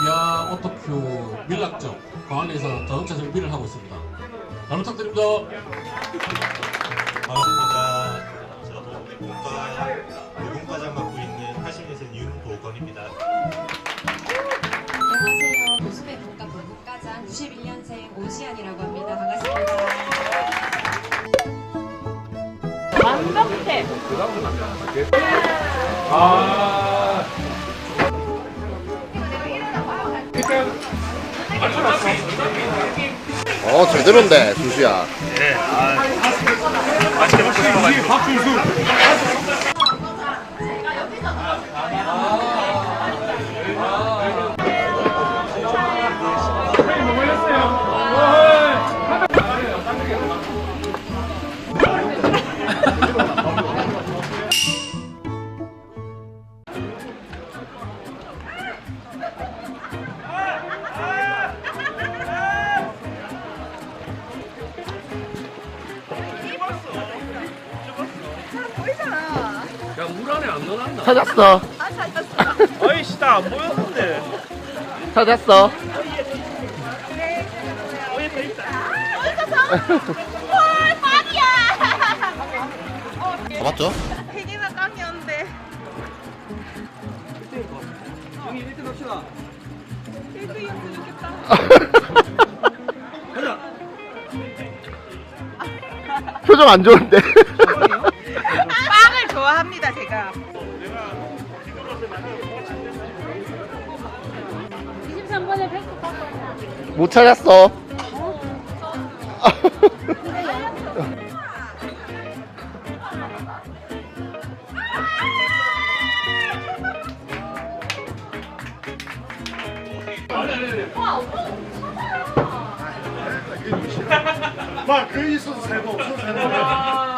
기아 오토큐 밀락점 광안에서 자동차 정비를 하고 있습니다. 잘 부탁드립니다. 반갑습니다. 저도 내공과 내공과장 맡고 있는 80년생 윤도건입니다. 어 제대로인데 두시야 맛있게 먹고 싶어가지고. 찾았어 아이씨, 나안 보였는데. 찾았어 잡았죠? 되게나 깡이었는데. 형이 1등 합시다. 1등이었으면 좋겠다. 표정 안 좋은데 빵을 좋아합니다, 제가. 못 찾았어. 시작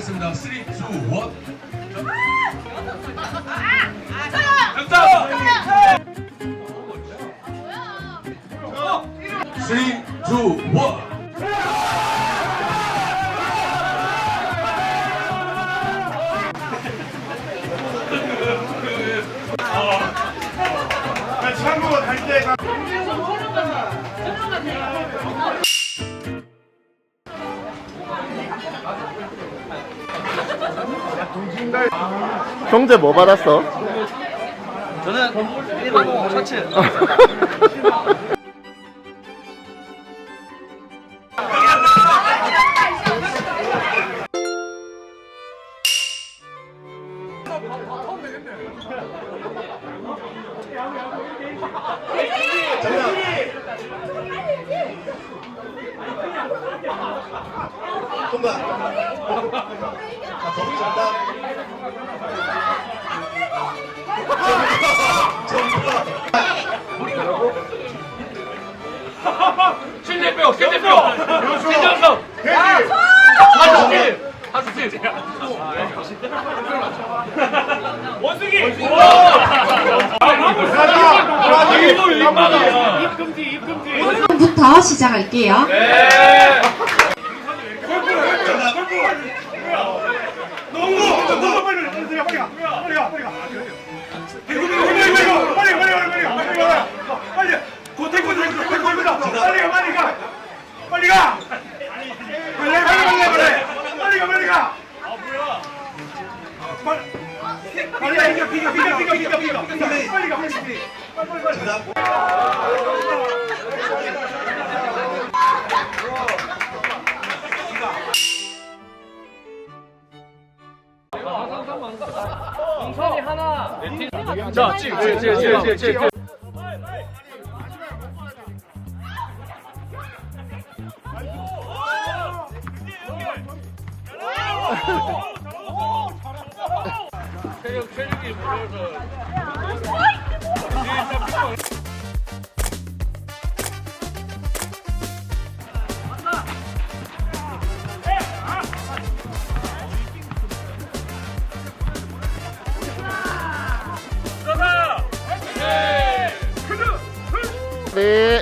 하겠습니다. 3, 2, 1. Three, two, one. 형제 뭐 받았어? 저는 일반 셔츠. 신대표, 신대표. 신정석. 하수진. 하수진. 원숭이. 부터 시작할게요. 농구! 농구 빨리 빨리 빨리 가. 빨리 가. 빨리 가. 빨리. 정답. 자, 찍, 찍, 찍, 찍, 찍, 찍. 체력, 체력이 모여서. 네.